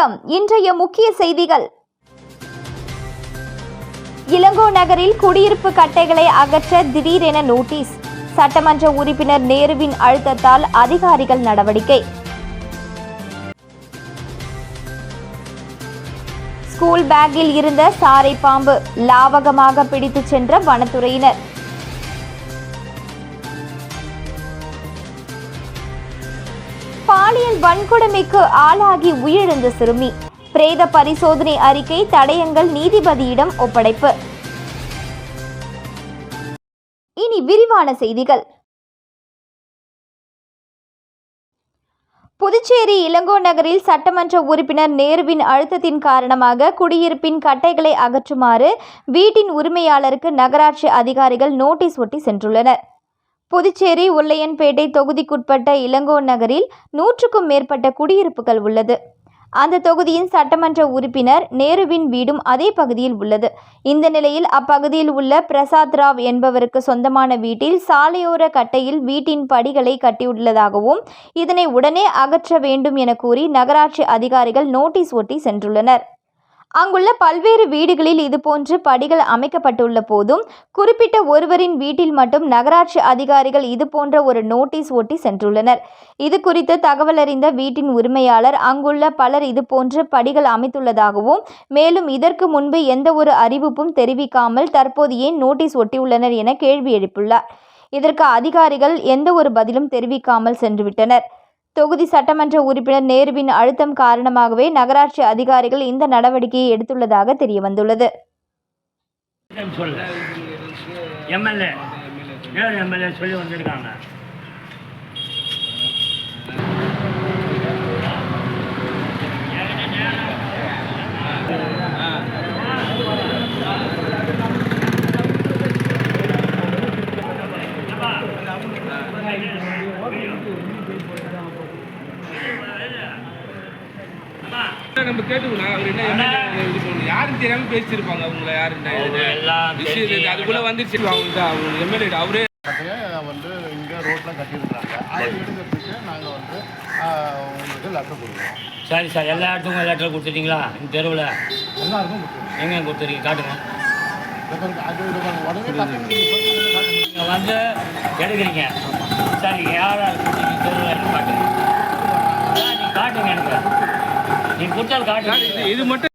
வணக்கம். இன்றைய முக்கிய செய்திகள். இளங்கோ நகரில் குடியிருப்பு கட்டைகளை அகற்ற திடீரென நோட்டீஸ். சட்டமன்ற உறுப்பினர் நேருவின் அழுத்தத்தால் அதிகாரிகள் நடவடிக்கை. ஸ்கூல் பேக்கில் இருந்த சாரை பாம்பு லாவகமாக பிடித்துச் சென்ற வனத்துறையினர். பாலியல் வன்கொடுமைக்கு ஆளாகி உயிரிழந்த சிறுமி. பிரேத பரிசோதனை அறிக்கை தடயங்கள் நீதிபதியிடம் ஒப்படைப்பு. இனி விரிவான செய்திகள். புதுச்சேரி இளங்கோ நகரில் சட்டமன்ற உறுப்பினர் நேருவின் அழுத்தத்தின் காரணமாக குடியிருப்பின் கட்டைகளை அகற்றுமாறு வீட்டின் உரிமையாளருக்கு நகராட்சி அதிகாரிகள் நோட்டீஸ் ஒட்டி சென்றுள்ளனர். புதுச்சேரி உள்ளையன்பேட்டை தொகுதிக்குட்பட்ட இளங்கோ நகரில் நூற்றுக்கும் மேற்பட்ட குடியிருப்புகள் உள்ளது. அந்த தொகுதியின் சட்டமன்ற உறுப்பினர் நேருவின் வீடும் அதே பகுதியில் உள்ளது. இந்த நிலையில் அப்பகுதியில் உள்ள பிரசாத் ராவ் என்பவருக்கு சொந்தமான வீட்டில் சாலையோர கட்டையில் வீட்டின் படிகளை கட்டியுள்ளதாகவும் இதனை உடனே அகற்ற வேண்டும் என கூறி நகராட்சி அதிகாரிகள் நோட்டீஸ் ஒட்டி சென்றுள்ளனர். அங்குள்ள பல்வேறு வீடுகளில் இதுபோன்று படிகள் அமைக்கப்பட்டுள்ள போதும் குறிப்பிட்ட ஒருவரின் வீட்டில் மட்டும் நகராட்சி அதிகாரிகள் இதுபோன்ற ஒரு நோட்டீஸ் ஒட்டி சென்றுள்ளனர். இது குறித்து தகவல் அறிந்த வீட்டின் உரிமையாளர் அங்குள்ள பலர் இதுபோன்று படிகள் அமைத்துள்ளதாகவும் மேலும் இதற்கு முன்பு எந்த ஒரு அறிவிப்பும் தெரிவிக்காமல் தற்போது ஏன் நோட்டீஸ் ஒட்டியுள்ளனர் என கேள்வி எழுப்பியுள்ளார். இதற்கு அதிகாரிகள் எந்த ஒரு பதிலும் தெரிவிக்காமல் சென்றுவிட்டனர். தொகுதி சட்டமன்ற உறுப்பினர் நேருவின் அழுத்தம் காரணமாகவே நகராட்சி அதிகாரிகள் இந்த நடவடிக்கையை எடுத்துள்ளதாக தெரியவந்துள்ளது. எம்எல்ஏ எம்எல்ஏ சொல்லி வந்திருக்காங்க. நம்ம கேட்டுக்கணும். அவர் என்ன என்ன யாருன்னு தெரியாம பேசியிருப்பாங்க அவங்கள யாருன்னு அவங்க அதுக்குள்ள வந்துருச்சு. அவங்கள்ட்ட அவங்க எம்எல்ஏ அவரே வந்து இங்கே ரோட்டில் கட்டியிருக்கிறாங்க. அதை எடுக்கிறதுக்கு நாங்கள் வந்து உங்களுக்கு லெட்டர் கொடுக்குறோம். சரி சார். எல்லா இடத்துக்கும் லெட்டர் கொடுத்துட்டீங்களா? இந்த தெருவில்? எல்லாருக்கும் கொடுத்துருவோம் எங்கே கொடுத்துருக்கீங்க? காட்டுங்க. அது உடனே காட்டுங்க. நீங்கள் வந்து எடுக்கிறீங்க. சரி யார் தெருவில் காட்டுங்க சார் நீங்கள் காட்டுங்க எனக்கு. இது மட்டும்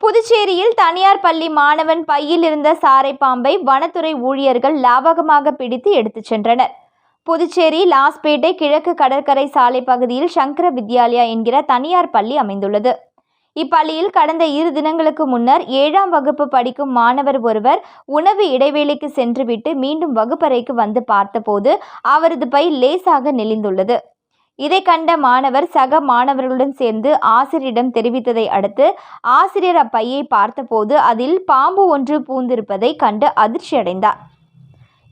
புதுச்சேரியில் தனியார் பள்ளி மாணவன் பையில் இருந்த சாரை பாம்பை வனத்துறை ஊழியர்கள் லாவகமாக பிடித்து எடுத்துச் சென்றனர். புதுச்சேரி லாஸ்பேட்டை கிழக்கு கடற்கரை சாலை பகுதியில் சங்கர வித்யாலயா என்கிற தனியார் பள்ளி அமைந்துள்ளது. இப்பள்ளியில் கடந்த இரு தினங்களுக்கு முன்னர் ஏழாம் வகுப்பு படிக்கும் மாணவர் ஒருவர் உணவு இடைவேளைக்கு சென்றுவிட்டு மீண்டும் வகுப்பறைக்கு வந்து பார்த்தபோது அவரது பை லேசாக நெளிந்துள்ளது. இதை கண்ட மாணவர் சக மாணவர்களுடன் சேர்ந்து ஆசிரியரிடம் தெரிவித்ததை அடுத்து ஆசிரியர் அப்பையை பார்த்தபோது அதில் பாம்பு ஒன்று பூந்திருப்பதை கண்டு அதிர்ச்சியடைந்தார்.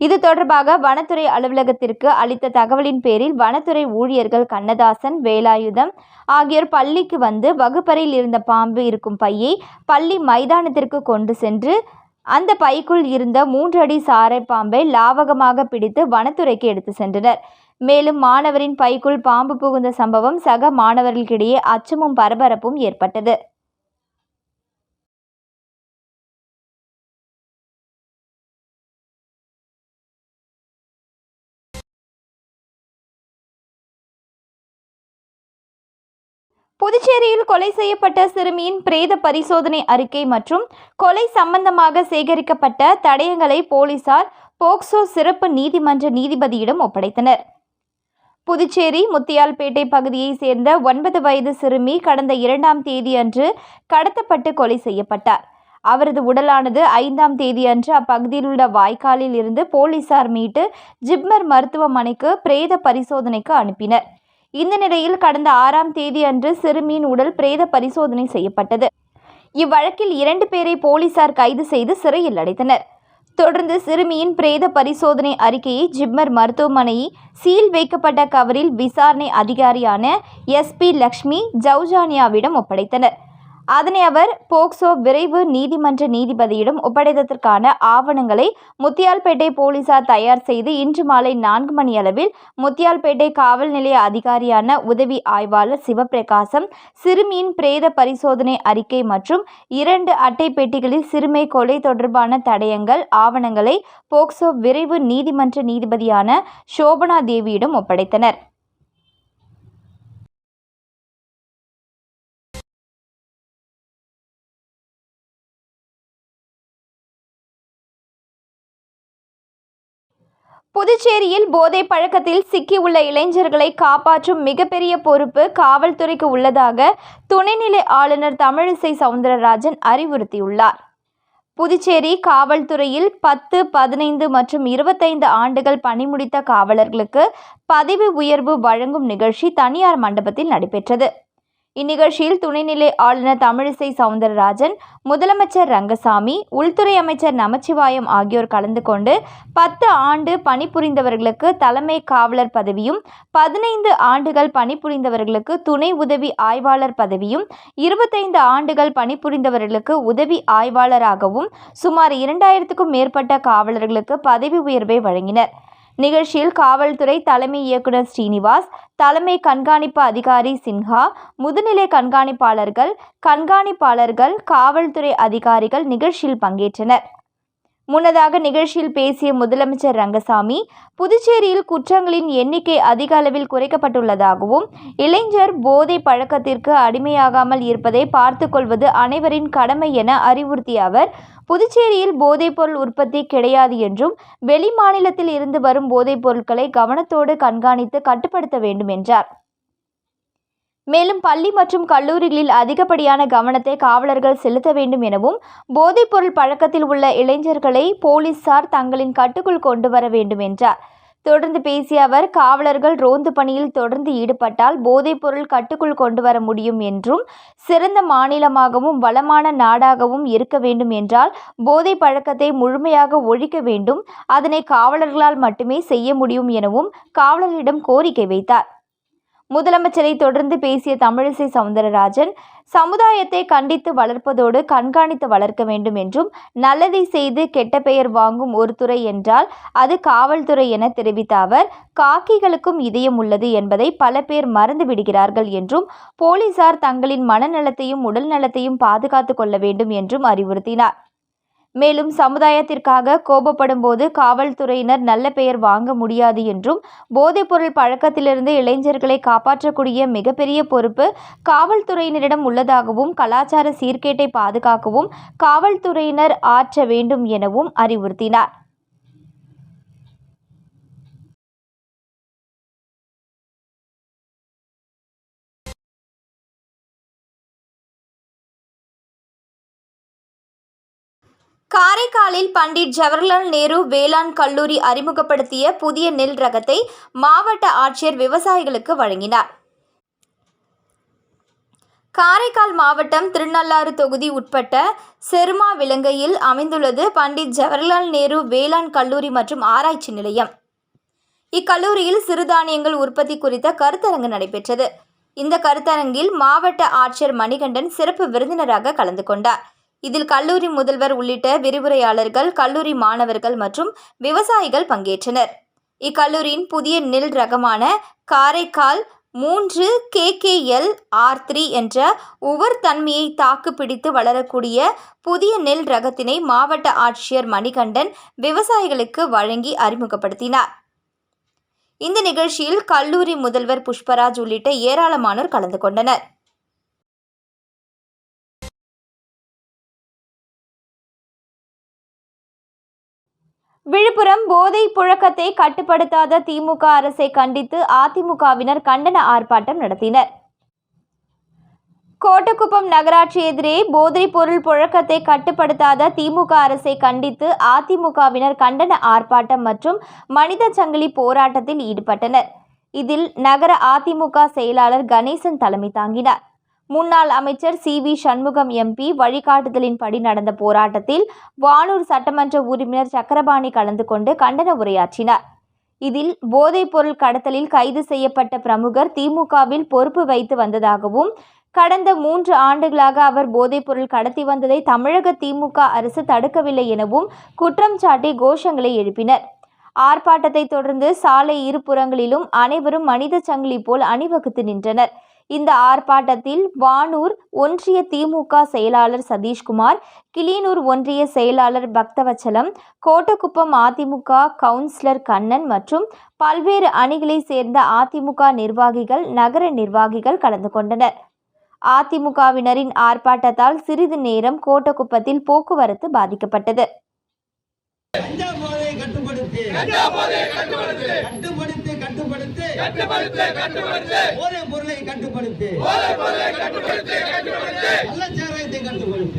இது தொடர்பாக வனத்துறை அலுவலகத்திற்கு அளித்த தகவலின் பேரில் வனத்துறை ஊழியர்கள் கண்ணதாசன் வேலாயுதம் ஆகியோர் பள்ளிக்கு வந்து வகுப்பறையில் இருந்த பாம்பு இருக்கும் பையை பள்ளி மைதானத்திற்கு கொண்டு சென்று அந்த பைக்குள் இருந்த மூன்று அடி சாரை பாம்பை லாவகமாக பிடித்து வனத்துறைக்கு எடுத்து சென்றனர். மேலும் மாணவரின் பைக்குள் பாம்பு புகுந்த சம்பவம் சக மாணவர்களுக்கிடையே அச்சமும் பரபரப்பும் ஏற்பட்டது. புதுச்சேரியில் கொலை செய்யப்பட்ட சிறுமியின் பிரேத பரிசோதனை அறிக்கை மற்றும் கொலை சம்பந்தமாக சேகரிக்கப்பட்ட தடயங்களை போலீசார் போக்சோ சிறப்பு நீதிமன்ற நீதிபதியிடம் ஒப்படைத்தனர். புதுச்சேரி முத்தியால்பேட்டை பகுதியைச் சேர்ந்த ஒன்பது வயது சிறுமி கடந்த இரண்டாம் தேதி அன்று கடத்தப்பட்டு கொலை செய்யப்பட்டார். அவரது உடலானது ஐந்தாம் தேதி அன்று அப்பகுதியில் உள்ள வாய்க்காலில் இருந்து போலீசார் மீட்டு ஜிப்மர் மருத்துவமனைக்கு பிரேத பரிசோதனைக்கு அனுப்பினர். இந்த நிலையில் கடந்த ஆறாம் தேதி அன்று சிறுமியின் உடல் பிரேத பரிசோதனை செய்யப்பட்டது. இவ்வழக்கில் இரண்டு பேரை போலீசார் கைது செய்து சிறையில் அடைத்தனர். தொடர்ந்து சிறுமியின் பிரேத பரிசோதனை அறிக்கையை ஜிப்மர் மருத்துவமனையை சீல் வைக்கப்பட்ட கவரில் விசாரணை அதிகாரியான எஸ்பி லக்ஷ்மி ஜவுஜானியாவிடம் ஒப்படைத்தனர். அதனை அவர் போக்சோ விரைவு நீதிமன்ற நீதிபதியிடம் ஒப்படைத்ததற்கான ஆவணங்களை முத்தியால்பேட்டை போலீசார் தயார் செய்து இன்று மாலை நான்கு மணி அளவில் முத்தியால்பேட்டை காவல் நிலைய அதிகாரியான உதவி ஆய்வாளர் சிவபிரகாசம் சிறுமியின் பிரேத பரிசோதனை அறிக்கை மற்றும் இரண்டு அட்டை பெட்டிகளில் சிறுமை கொலை தொடர்பான தடயங்கள் ஆவணங்களை போக்சோ விரைவு நீதிமன்ற நீதிபதியான சோபனா தேவியிடம் ஒப்படைத்தனர். புதுச்சேரியில் போதை பழக்கத்தில் சிக்கியுள்ள இளைஞர்களை காப்பாற்றும் மிகப்பெரிய பொறுப்பு காவல்துறைக்கு உள்ளதாக துணைநிலை ஆளுநர் தமிழிசை சவுந்தரராஜன் அறிவுறுத்தியுள்ளார். புதுச்சேரி காவல்துறையில் பத்து பதினைந்து மற்றும் இருபத்தைந்து ஆண்டுகள் பணிமுடித்த காவலர்களுக்கு பதவி உயர்வு வழங்கும் நிகழ்ச்சி தனியார் மண்டபத்தில் நடைபெற்றது. இந்நிகழ்ச்சியில் துணைநிலை ஆளுநர் தமிழிசை சவுந்தரராஜன் முதலமைச்சர் ரங்கசாமி உள்துறை அமைச்சர் நமச்சிவாயம் ஆகியோர் கலந்து கொண்டு பத்து ஆண்டு பணிபுரிந்தவர்களுக்கு தலைமை காவலர் பதவியும் பதினைந்து ஆண்டுகள் பணிபுரிந்தவர்களுக்கு துணை உதவி ஆய்வாளர் பதவியும் இருபத்தைந்து ஆண்டுகள் பணிபுரிந்தவர்களுக்கு உதவி ஆய்வாளராகவும் சுமார் இரண்டாயிரத்துக்கும் மேற்பட்ட காவலர்களுக்கு பதவி உயர்வை வழங்கினர். நிகழ்ச்சியில் காவல்துறை தலைமை இயக்குனர் ஸ்ரீனிவாஸ் தலைமை கண்காணிப்பு அதிகாரி சின்ஹா முதுநிலை கண்காணிப்பாளர்கள் கண்காணிப்பாளர்கள் காவல்துறை அதிகாரிகள் நிகழ்ச்சியில் பங்கேற்றனர். முன்னதாக நிகழ்ச்சியில் பேசிய முதலமைச்சர் ரங்கசாமி புதுச்சேரியில் குற்றங்களின் எண்ணிக்கை அதிக அளவில் குறைக்கப்பட்டுள்ளதாகவும் இளைஞர் போதை பழக்கத்திற்கு அடிமையாகாமல் இருப்பதை பார்த்துக்கொள்வது அனைவரின் கடமை என அறிவுறுத்திய அவர் புதுச்சேரியில் போதைப்பொருள் உற்பத்தி கிடையாது என்றும் வெளி மாநிலத்தில் இருந்து வரும் போதைப் பொருட்களை கவனத்தோடு கண்காணித்து கட்டுப்படுத்த வேண்டும் என்றார். மேலும் பள்ளி மற்றும் கல்லூரிகளில் அதிகப்படியான கவனத்தை காவலர்கள் செலுத்த வேண்டும் எனவும் போதைப்பொருள் பழக்கத்தில் உள்ள இளைஞர்களை போலீசார் தங்களின் கட்டுக்குள் கொண்டு வர வேண்டும் என்றார். தொடர்ந்து பேசிய அவர் காவலர்கள் ரோந்து பணியில் தொடர்ந்து ஈடுபட்டால் போதைப்பொருள் கட்டுக்குள் கொண்டு வர முடியும் என்றும் சிறந்த மாநிலமாகவும் வளமான நாடாகவும் இருக்க வேண்டும் என்றால் போதை பழக்கத்தை முழுமையாக ஒழிக்க வேண்டும். அதனை காவலர்களால் மட்டுமே செய்ய முடியும் எனவும் காவலர்களிடம் கோரிக்கை வைத்தார். முதலமைச்சரை தொடர்ந்து பேசிய தமிழிசை சவுந்தரராஜன் சமுதாயத்தை கண்டித்து வளர்ப்பதோடு கண்காணித்து வளர்க்க வேண்டும் என்றும் நல்லதை செய்து கெட்ட பெயர் வாங்கும் ஒரு துறை என்றால் அது காவல்துறை என தெரிவித்த அவர் காக்கிகளுக்கும் இதயம் உள்ளது என்பதை பல பேர் மறந்து விடுகிறார்கள் என்றும் போலீசார் தங்களின் மனநலத்தையும் உடல் நலத்தையும் பாதுகாத்து கொள்ள வேண்டும் என்றும் அறிவுறுத்தினார். மேலும் சமுதாயத்திற்காக கோபப்படும் போது காவல்துறையினர் நல்ல பெயர் வாங்க முடியாது என்றும் போதைப்பொருள் பழக்கத்திலிருந்து இளைஞர்களை காப்பாற்றக்கூடிய மிகப்பெரிய பொறுப்பு காவல்துறையினரிடம் உள்ளதாகவும் கலாச்சார சீர்கேட்டை பாதுகாக்கவும் காவல்துறையினர் ஆற்ற வேண்டும் எனவும் அறிவுறுத்தினார். காரைக்காலில் பண்டிட் ஜவஹர்லால் நேரு வேளாண் கல்லூரி அறிமுகப்படுத்திய புதிய நெல் ரகத்தை மாவட்ட ஆட்சியர் விவசாயிகளுக்கு வழங்கினார். காரைக்கால் மாவட்டம் திருநள்ளாறு தொகுதி உட்பட்ட செருமா விலங்கையில் அமைந்துள்ளது பண்டிட் ஜவஹர்லால் நேரு வேளாண் கல்லூரி மற்றும் ஆராய்ச்சி நிலையம். இக்கல்லூரியில் சிறுதானியங்கள் உற்பத்தி குறித்த கருத்தரங்கு நடைபெற்றது. இந்த கருத்தரங்கில் மாவட்ட ஆட்சியர் மணிகண்டன் சிறப்பு விருந்தினராக கலந்து கொண்டார். இதில் கல்லூரி முதல்வர் உள்ளிட்ட விரிவுரையாளர்கள் கல்லூரி மாணவர்கள் மற்றும் விவசாயிகள் பங்கேற்றனர். இக்கல்லூரியின் புதிய நெல் ரகமான காரைக்கால் மூன்று கேகேஎல் ஆர் த்ரீ என்ற உவர் தன்மையை தாக்கு பிடித்து வளரக்கூடிய புதிய நெல் ரகத்தினை மாவட்ட ஆட்சியர் மணிகண்டன் விவசாயிகளுக்கு வழங்கி அறிமுகப்படுத்தினார். இந்த நிகழ்ச்சியில் கல்லூரி முதல்வர் புஷ்பராஜ் உள்ளிட்ட ஏராளமானோர் கலந்து கொண்டனர். விழுப்புரம் போதை புழக்கத்தை கட்டுப்படுத்தாத திமுக அரசை கண்டித்து அதிமுகவினர் கண்டன ஆர்ப்பாட்டம் நடத்தினர். கோட்டக்குப்பம் நகராட்சி எதிரே போதைப் பொருள் புழக்கத்தை கட்டுப்படுத்தாத திமுக அரசை கண்டித்து அதிமுகவினர் கண்டன ஆர்ப்பாட்டம் மற்றும் மனித சங்கிலி போராட்டத்தில் ஈடுபட்டனர். இதில் நகர அதிமுக செயலாளர் கணேசன் தலைமை தாங்கினார். முன்னாள் அமைச்சர் சி. வி. சண்முகம் எம்பி வழிகாட்டுதலின்படி நடந்த போராட்டத்தில் வானூர் சட்டமன்ற உறுப்பினர் சக்கரபாணி கலந்து கொண்டு கண்டன உரையாற்றினார். இதில் போதைப்பொருள் கடத்தலில் கைது செய்யப்பட்ட பிரமுகர் திமுகவில் பொறுப்பு வைத்து வந்ததாகவும் கடந்த மூன்று ஆண்டுகளாக அவர் போதைப்பொருள் கடத்தி வந்ததை தமிழக திமுக அரசு தடுக்கவில்லை எனவும் குற்றம் சாட்டி கோஷங்களை எழுப்பினர். ஆர்ப்பாட்டத்தை தொடர்ந்து சாலை இருபுறங்களிலும் அனைவரும் மனித சங்கிலி போல் அணிவகுத்து நின்றனர். இந்த ஆர்ப்பாட்டத்தில் வானூர் ஒன்றிய திமுக செயலாளர் சதீஷ்குமார் கிளியனூர் ஒன்றிய செயலாளர் பக்தவச்சலம் கோட்டக்குப்பம் அதிமுக கவுன்சிலர் கண்ணன் மற்றும் பல்வேறு அணிகளை சேர்ந்த அதிமுக நிர்வாகிகள் நகர நிர்வாகிகள் கலந்து கொண்டனர். அதிமுகவினரின் ஆர்ப்பாட்டத்தால் சிறிது நேரம் கோட்டக்குப்பத்தில் போக்குவரத்து பாதிக்கப்பட்டது. கட்டுப்படுத்து கட்டுப்படுத்து கட்டுப்படுத்து கட்டுப்படுத்து கட்டுப்படுத்து கட்டுப்படுத்து போதை பொருளை கட்டுப்படுத்து போதை பொருளை கட்டுப்படுத்து கட்டுப்படுத்து கள்ளச்சாராயத்தை கட்டுப்படுத்து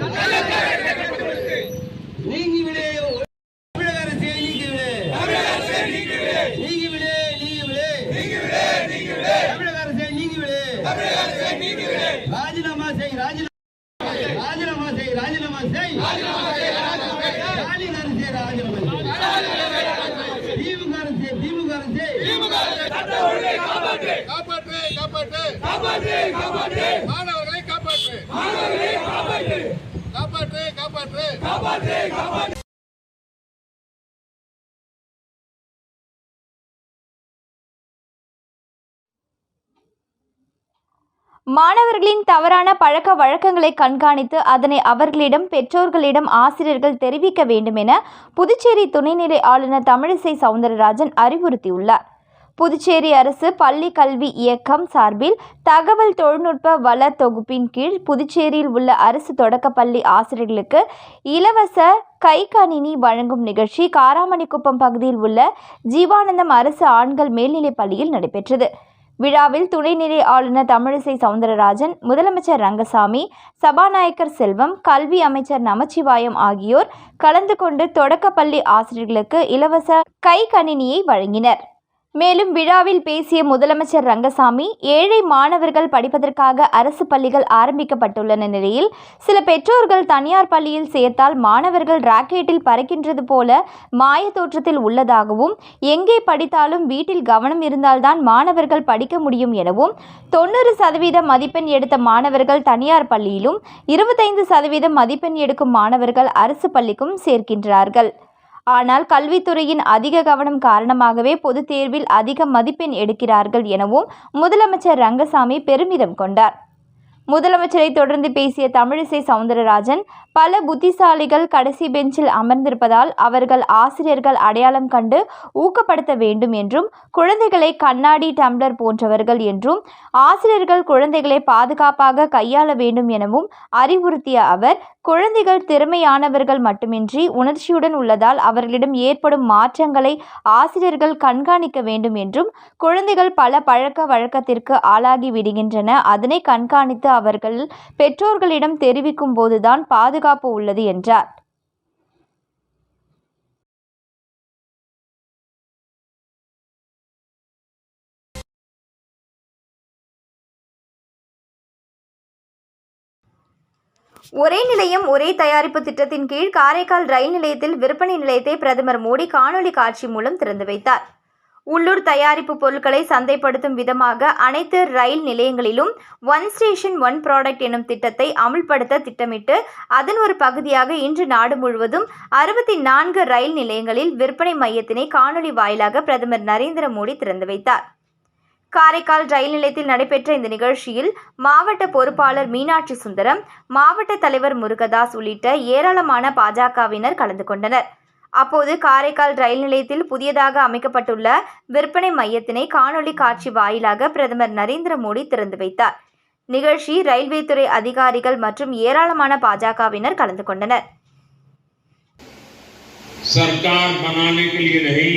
கட்டுப்படுத்து நீங்கி விடு தமிழக அரசை நீக்கி விடு தமிழக அரசை நீக்கி விடு நீங்கி விடு நீங்கி விடு நீங்கி விடு நீங்கி விடு தமிழக அரசை நீக்கி விடு தமிழக அரசை நீக்கி விடு ராஜினாமா செய் ராஜினாமா ராஜினாமா செய் ராஜினாமா செய். ராஜினாமா செய் ராஜினாமா செய் ஸ்டாலின் அரசே ராஜினாமா செய் திமுக அரசே திமுக அரசே திமுக காப்பாற்று காப்பாற்று காப்பாற்று காப்பாற்று மாணவர்களை காப்பாற்று மாணவர்களை காப்பாற்று காப்பாற்று காப்பாற்று காப்பாற்று மாணவர்களின் தவறான பழக்க வழக்கங்களை கண்காணித்து அதனை அவர்களிடம் பெற்றோர்களிடம் ஆசிரியர்கள் தெரிவிக்க வேண்டும் என புதுச்சேரி துணைநிலை ஆளுநர் தமிழிசை சவுந்தரராஜன் அறிவுறுத்தியுள்ளார். புதுச்சேரி அரசு பள்ளி கல்வி இயக்கம் சார்பில் தகவல் தொழில்நுட்ப வள தொகுப்பின் கீழ் புதுச்சேரியில் உள்ள அரசு தொடக்கப்பள்ளி ஆசிரியர்களுக்கு இலவச கைக்கணினி வழங்கும் நிகழ்ச்சி காராமணிக்குப்பம் பகுதியில் உள்ள ஜீவானந்தம் அரசு ஆண்கள் மேல்நிலைப் பள்ளியில் நடைபெற்றது. விழாவில் துணைநிலை ஆளுநர் தமிழிசை சவுந்தரராஜன் முதலமைச்சர் ரங்கசாமி சபாநாயகர் செல்வம் கல்வி அமைச்சர் நமச்சிவாயம் ஆகியோர் கலந்து கொண்டு தொடக்கப்பள்ளி ஆசிரியர்களுக்கு இலவச கைக்கணினியை வழங்கினர். மேலும் விழாவில் பேசிய முதலமைச்சர் ரங்கசாமி ஏழை மாணவர்கள் படிப்பதற்காக அரசு பள்ளிகள் ஆரம்பிக்கப்பட்டுள்ள நிலையில் சில பெற்றோர்கள் தனியார் பள்ளியில் சேர்த்தால் மாணவர்கள் ராக்கெட்டில் பறக்கின்றது போல மாய தோற்றத்தில் உள்ளதாகவும் எங்கே படித்தாலும் வீட்டில் கவனம் இருந்தால்தான் மாணவர்கள் படிக்க முடியும் எனவும் தொண்ணூறு சதவீத மதிப்பெண் எடுத்த மாணவர்கள் தனியார் பள்ளியிலும் இருபத்தைந்து சதவீதம் மதிப்பெண் எடுக்கும் மாணவர்கள் அரசு பள்ளிக்கும் சேர்க்கின்றார்கள். ஆனால் கல்வித்துறையின் அதிக கவனம் காரணமாகவே பொதுத் தேர்வில் அதிக மதிப்பெண் எடுக்கிறார்கள் எனவும் முதலமைச்சர் ரங்கசாமி பெருமிதம் கொண்டார். முதலமைச்சரை தொடர்ந்து பேசிய தமிழிசை சவுந்தரராஜன் பல புத்திசாலிகள் கடைசி பெஞ்சில் அமர்ந்திருப்பதால் அவர்கள் ஆசிரியர்கள் அடையாளம் கண்டு ஊக்கப்படுத்த வேண்டும் என்றும் குழந்தைகளை கண்ணாடி டம்ளர் போன்றவர்கள் என்றும் ஆசிரியர்கள் குழந்தைகளை பாதுகாப்பாக கையாள வேண்டும் எனவும் அறிவுறுத்திய அவர் குழந்தைகள் திறமையானவர்கள் மட்டுமின்றி உணர்ச்சியுடன் உள்ளதால் அவர்களிடம் ஏற்படும் மாற்றங்களை ஆசிரியர்கள் கண்காணிக்க வேண்டும் என்றும் குழந்தைகள் பல பழக்க வழக்கத்திற்கு ஆளாகி விடுகின்றன. அதனை கண்காணித்து அவர்கள் பெற்றோர்களிடம் தெரிவிக்கும் போதுதான் பாதுகாப்பு உள்ளது என்றார். ஒரே நிலையம் ஒரே தயாரிப்பு திட்டத்தின் கீழ் காரைக்கால் ரயில் நிலையத்தில் விற்பனை நிலையத்தை பிரதமர் மோடி காணொலி காட்சி மூலம் திறந்து வைத்தார். உள்ளூர் தயாரிப்பு பொருட்களை சந்தைப்படுத்தும் விதமாக அனைத்து ரயில் நிலையங்களிலும் ஒன் ஸ்டேஷன் ஒன் ப்ராடக்ட் எனும் திட்டத்தை அமுல்படுத்த திட்டமிட்டு அதன் ஒரு பகுதியாக இன்று நாடு முழுவதும் அறுபத்தி நான்கு ரயில் நிலையங்களில் விற்பனை மையத்தினை காணொலி வாயிலாக பிரதமர் நரேந்திர மோடி திறந்து வைத்தார். காரைக்கால் ரயில் நிலையத்தில் நடைபெற்ற இந்த நிகழ்ச்சியில் மாவட்ட பொறுப்பாளர் மீனாட்சி சுந்தரம் மாவட்ட தலைவர் முருகதாஸ் உள்ளிட்ட ஏராளமான பாஜகவினர் கலந்து கொண்டனர் அப்போது காரைக்கால் ரயில் நிலையத்தில் புதியதாக அமைக்கப்பட்டுள்ள விற்பனை மையத்தினை காணொலி காட்சி வாயிலாக பிரதமர் நரேந்திர மோடி திறந்து வைத்தார் நிகழ்ச்சி ரயில்வே துறை அதிகாரிகள் மற்றும் ஏராளமான பாஜகவினர் கலந்து கொண்டனர் सरकार बनाने के लिए नहीं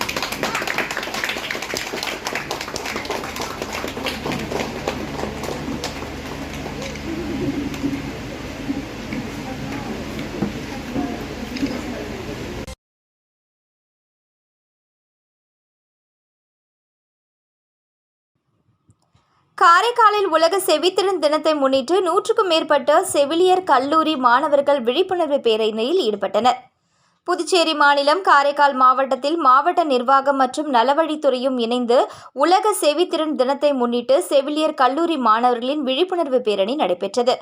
காரைக்காலில் உலக செவித்திறன் தினத்தை முன்னிட்டு நூற்றுக்கும் மேற்பட்ட செவிலியர் கல்லூரி மாணவர்கள் விழிப்புணர்வு பேரணியில் ஈடுபட்டனர். புதுச்சேரி மாநிலம் காரைக்கால் மாவட்டத்தில் மாவட்ட நிர்வாகம் மற்றும் நலவழித்துறையும் இணைந்து உலக செவித்திறன் தினத்தை முன்னிட்டு செவிலியர் கல்லூரி மாணவர்களின் விழிப்புணர்வு பேரணி நடைபெற்றது.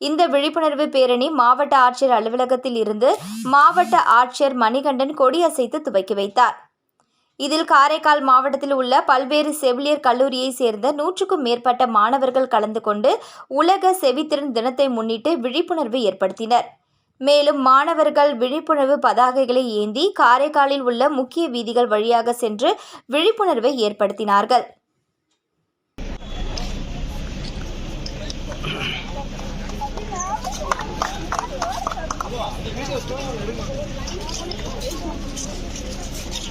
இந்த விழிப்புணர்வு பேரணி மாவட்ட ஆட்சியர் அலுவலகத்தில் இருந்து மாவட்ட ஆட்சியர் மணிகண்டன் கொடியசைத்து துவக்கி வைத்தார். இதில் காரைக்கால் மாவட்டத்தில் உள்ள பல்வேறு செவிலியர் கல்லூரியைச் சேர்ந்த நூற்றுக்கும் மேற்பட்ட மாணவர்கள் கலந்து கொண்டு உலக செவித்திறன் தினத்தை முன்னிட்டு விழிப்புணர்வு ஏற்படுத்தினர். மேலும் மாணவர்கள் விழிப்புணர்வு பதாகைகளை ஏந்தி காரைக்காலில் உள்ள முக்கிய வீதிகள் வழியாக சென்று விழிப்புணர்வை ஏற்படுத்தினார்கள்.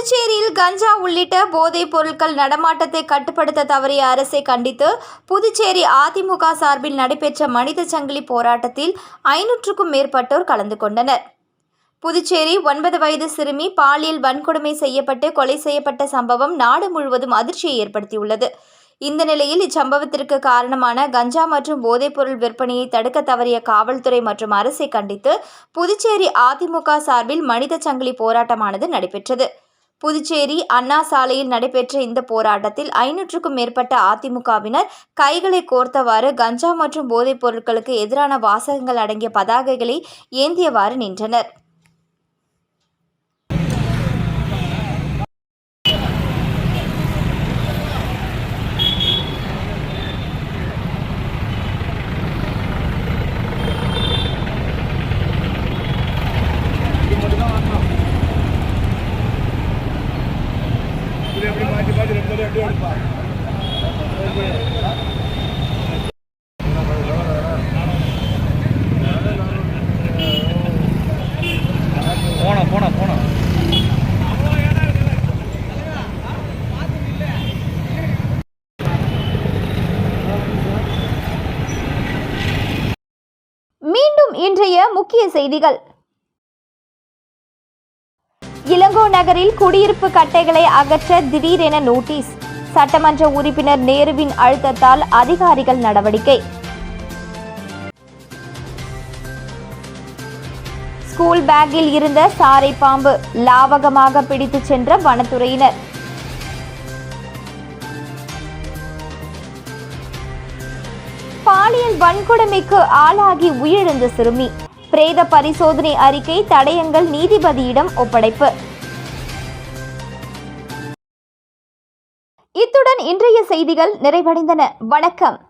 புதுச்சேரியில் கஞ்சா உள்ளிட்ட போதைப் பொருட்கள் நடமாட்டத்தை கட்டுப்படுத்த தவறிய அரசை கண்டித்து புதுச்சேரி அதிமுக சார்பில் நடைபெற்ற மனித சங்கிலி போராட்டத்தில் ஐநூற்றுக்கும் மேற்பட்டோர் கலந்து கொண்டனர். புதுச்சேரி ஒன்பது வயது சிறுமி பாலியல் வன்கொடுமை செய்யப்பட்டு கொலை செய்யப்பட்ட சம்பவம் நாடு முழுவதும் அதிர்ச்சியை ஏற்படுத்தியுள்ளது. இந்த நிலையில் இச்சம்பவத்திற்கு காரணமான கஞ்சா மற்றும் போதைப்பொருள் விற்பனையை தடுக்க தவறிய காவல்துறை மற்றும் அரசை கண்டித்து புதுச்சேரி அதிமுக சார்பில் மனித சங்கிலி போராட்டமானது நடைபெற்றது. புதுச்சேரி அண்ணா சாலையில் நடைபெற்ற இந்த போராட்டத்தில் ஐநூற்றுக்கும் மேற்பட்ட அதிமுகவினர் கைகளை கோர்த்தவாறு கஞ்சா மற்றும் போதைப் பொருட்களுக்கு எதிரான வாசகங்கள் அடங்கிய பதாகைகளை ஏந்தியவாறு நின்றனர். இன்றைய முக்கிய செய்திகள். இளங்கோ நகரில் குடியிருப்பு கட்டைகளை அகற்ற திடீரென நோட்டீஸ். சட்டமன்ற உறுப்பினர் நேருவின் அழுத்தத்தால் அதிகாரிகள் நடவடிக்கை. ஸ்கூல் பேக்கில் இருந்த சாரை பாம்பு லாவகமாக பிடித்துச் சென்ற வனத்துறையினர். பாலியல் வன்கொடுமைக்கு ஆளாகி உயிரிழந்த சிறுமி. பிரேத பரிசோதனை அறிக்கை தடயங்கள் நீதிபதியிடம் ஒப்படைப்பு. இத்துடன் இன்றைய செய்திகள் நிறைவடைந்தன. வணக்கம்.